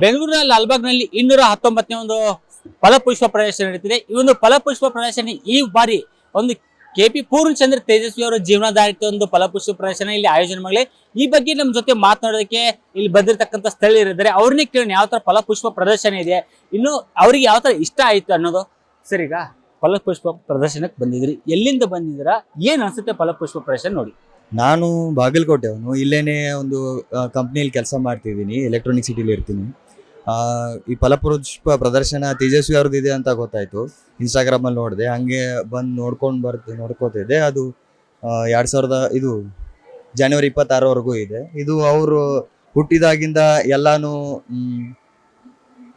ಬೆಂಗಳೂರಿನ ಲಾಲ್ಬಾಗ್ನಲ್ಲಿ ಇನ್ನೂರ ಹತ್ತೊಂಬತ್ತನೇ ಒಂದು ಫಲಪುಷ್ಪ ಪ್ರದರ್ಶನ ನಡೀತಿದೆ. ಈ ಒಂದು ಫಲಪುಷ್ಪ ಪ್ರದರ್ಶನ ಈ ಬಾರಿ ಒಂದು ಕೆ ಪಿ ಪೂರ್ಣಚಂದ್ರ ತೇಜಸ್ವಿ ಅವರ ಜೀವನಾಧಾರಿತ ಒಂದು ಫಲಪುಷ್ಪ ಪ್ರದರ್ಶನ ಇಲ್ಲಿ ಆಯೋಜನೆ ಮಾಡಲಿ ಈ ಬಗ್ಗೆ ನಮ್ಮ ಜೊತೆ ಮಾತನಾಡೋದಕ್ಕೆ ಇಲ್ಲಿ ಬಂದಿರತಕ್ಕಂಥ ಸ್ಥಳೀಯರಿದ್ದಾರೆ ಅವ್ರನ್ನೇ ಕೇಳೋಣ ಯಾವ ತರ ಫಲಪುಷ್ಪ ಪ್ರದರ್ಶನ ಇದೆ, ಇನ್ನು ಅವ್ರಿಗೆ ಯಾವ ತರ ಇಷ್ಟ ಆಯ್ತು ಅನ್ನೋದು. ಸರ್, ಈಗ ಫಲಪುಷ್ಪ ಪ್ರದರ್ಶನಕ್ಕೆ ಬಂದಿದ್ರಿ ಎಲ್ಲಿಂದ ಬಂದಿದ್ದೀರಾ? ಏನು ಅನ್ಸುತ್ತೆ ಫಲಪುಷ್ಪ ಪ್ರದರ್ಶನ ನೋಡಿ. ನಾನು ಬಾಗಲಕೋಟೆ ಅವನು ಇಲ್ಲೇನೆ ಒಂದು ಕಂಪ್ನಿಯಲ್ಲಿ ಕೆಲಸ ಮಾಡ್ತಿದ್ದೀನಿ. ಎಲೆಕ್ಟ್ರಾನಿಕ್ ಸಿಟಿಲಿ ಇರ್ತೀನಿ. ಈ ಫಲಪುಷ್ಪ ಪ್ರದರ್ಶನ ತೇಜಸ್ವಿ ಅವ್ರದ್ದು ಇದೆ ಅಂತ ಗೊತ್ತಾಯ್ತು. ಇನ್ಸ್ಟಾಗ್ರಾಮಲ್ಲಿ ನೋಡಿದೆ. ಹಂಗೆ ಬಂದು ನೋಡ್ಕೊಂಡು ಬರ್ತ ನೋಡ್ಕೋತಿದ್ದೆ. ಅದು ಎರಡು ಸಾವಿರದ, ಇದು ಜನವರಿ ಇಪ್ಪತ್ತಾರವರೆಗೂ ಇದೆ. ಇದು ಅವರು ಹುಟ್ಟಿದಾಗಿಂದ ಎಲ್ಲಾನು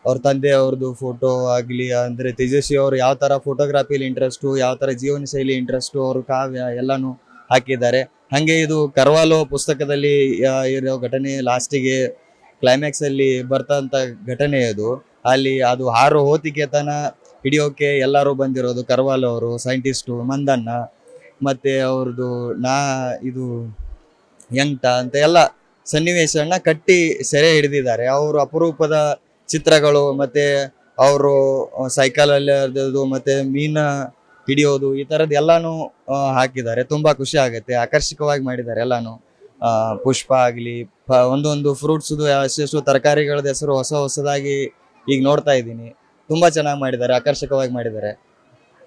ಅವ್ರ ತಂದೆ ಅವ್ರದ್ದು ಫೋಟೋ ಆಗಲಿ, ಅಂದರೆ ತೇಜಸ್ವಿ ಅವರು ಯಾವ ಥರ ಫೋಟೋಗ್ರಾಫಿಲಿ ಇಂಟ್ರೆಸ್ಟು ಯಾವ ಥರ ಜೀವನ ಶೈಲಿ ಇಂಟ್ರೆಸ್ಟು ಅವರು ಕಾವ್ಯ ಎಲ್ಲಾನು ಹಾಕಿದ್ದಾರೆ. ಹಾಗೆ ಇದು ಕರ್ವಾಲೋ ಪುಸ್ತಕದಲ್ಲಿ ಇರೋ ಘಟನೆ ಲಾಸ್ಟಿಗೆ ಕ್ಲೈಮ್ಯಾಕ್ಸ್ ಅಲ್ಲಿ ಬರ್ತಂತ ಘಟನೆ ಅದು. ಅಲ್ಲಿ ಅದು ಹಾರೋ ಹೋತಿಗೆ ತನ ಹಿಡಿಯೋಕೆ ಎಲ್ಲರೂ ಬಂದಿರೋದು ಕರ್ವಾಲ್ ಅವರು ಸೈಂಟಿಸ್ಟು ಮಂದಣ್ಣ, ಮತ್ತೆ ಅವ್ರದ್ದು ನಾ, ಇದು ಎಂಟ ಅಂತ ಎಲ್ಲ ಸನ್ನಿವೇಶನ ಕಟ್ಟಿ ಸೆರೆ ಹಿಡಿದಿದ್ದಾರೆ. ಅವರು ಅಪರೂಪದ ಚಿತ್ರಗಳು ಮತ್ತೆ ಅವರು ಸೈಕಲಲ್ಲಿ ಅದು ಮತ್ತೆ ಮೀನ ಹಿಡಿಯೋದು ಈ ಥರದ್ದು ಎಲ್ಲಾನು ಹಾಕಿದ್ದಾರೆ. ತುಂಬಾ ಖುಷಿ ಆಗುತ್ತೆ, ಆಕರ್ಷಕವಾಗಿ ಮಾಡಿದ್ದಾರೆ ಎಲ್ಲಾನು. ಪುಷ್ಪ ಆಗಲಿ ಒಂದೊಂದು ಫ್ರೂಟ್ಸ್ದು ಎಷ್ಟೆಷ್ಟು ತರಕಾರಿಗಳದ ಹೆಸರು ಹೊಸ ಹೊಸದಾಗಿ ಈಗ ನೋಡ್ತಾ ಇದ್ದೀನಿ. ತುಂಬಾ ಚೆನ್ನಾಗಿ ಮಾಡಿದ್ದಾರೆ ಆಕರ್ಷಕವಾಗಿ ಮಾಡಿದ್ದಾರೆ.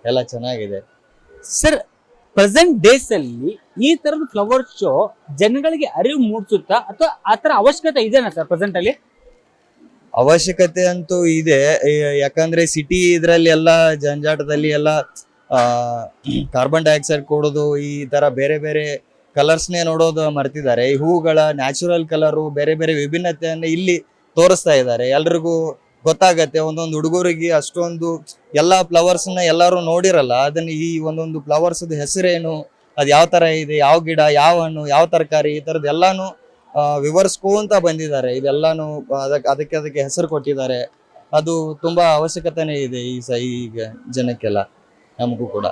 ಎಲ್ಲ ಚೆನ್ನಾಗಿದೆ. ಸರ್ ಪ್ರೆಸೆಂಟ್ ಡೇಸ್ ಅಲ್ಲಿ ಈ ಥರದ ಫ್ಲವರ್ ಶೋ ಜನಗಳಿಗೆ ಅರಿವು ಮೂಡಿಸುತ್ತಾ ಅಥವಾ ಆ ಥರ ಅವಶ್ಯಕತೆ ಇದೆನಾ ಸರ್ ಪ್ರೆಸೆಂಟ್ ಅಲ್ಲಿ? ಅವಶ್ಯಕತೆ ಅಂತೂ ಇದೆ. ಯಾಕಂದರೆ ಯಾಕಂದ್ರೆ ಸಿಟಿ ಇದರಲ್ಲಿ ಎಲ್ಲ ಜಂಜಾಟದಲ್ಲಿ ಎಲ್ಲ ಕಾರ್ಬನ್ ಡೈಆಕ್ಸೈಡ್ ಕೊಡೋದು ಈ ತರ ಬೇರೆ ಬೇರೆ ಕಲರ್ಸ್ನೇ ನೋಡೋದು ಮರ್ತಿದ್ದಾರೆ. ಈ ಹೂಗಳ ನ್ಯಾಚುರಲ್ ಕಲರು ಬೇರೆ ಬೇರೆ ವಿಭಿನ್ನತೆಯನ್ನು ಇಲ್ಲಿ ತೋರಿಸ್ತಾ ಇದ್ದಾರೆ. ಎಲ್ರಿಗೂ ಗೊತ್ತಾಗತ್ತೆ, ಒಂದೊಂದು ಹುಡುಗರಿಗೆ ಅಷ್ಟೊಂದು ಎಲ್ಲ ಫ್ಲವರ್ಸ್ನ ಎಲ್ಲರೂ ನೋಡಿರಲ್ಲ, ಅದನ್ನ ಈ ಒಂದೊಂದು ಫ್ಲವರ್ಸ್ ಹೆಸರೇನು, ಅದು ಯಾವ ತರ ಇದೆ, ಯಾವ ಗಿಡ, ಯಾವ ಹಣ್ಣು, ಯಾವ ತರಕಾರಿ, ಈ ತರದ್ ಎಲ್ಲಾನು ವಿವರಿಸ್ಕೊಂತ ಬಂದಿದ್ದಾರೆ. ಇದೆಲ್ಲಾನು ಅದಕ್ಕೆ ಅದಕ್ಕೆ ಅದಕ್ಕೆ ಹೆಸರು ಕೊಟ್ಟಿದ್ದಾರೆ. ಅದು ತುಂಬಾ ಅವಶ್ಯಕತೆನೇ ಇದೆ ಈ ಸ, ಈಗ ಜನಕ್ಕೆಲ್ಲ, ನಮಗೂ ಕೂಡ.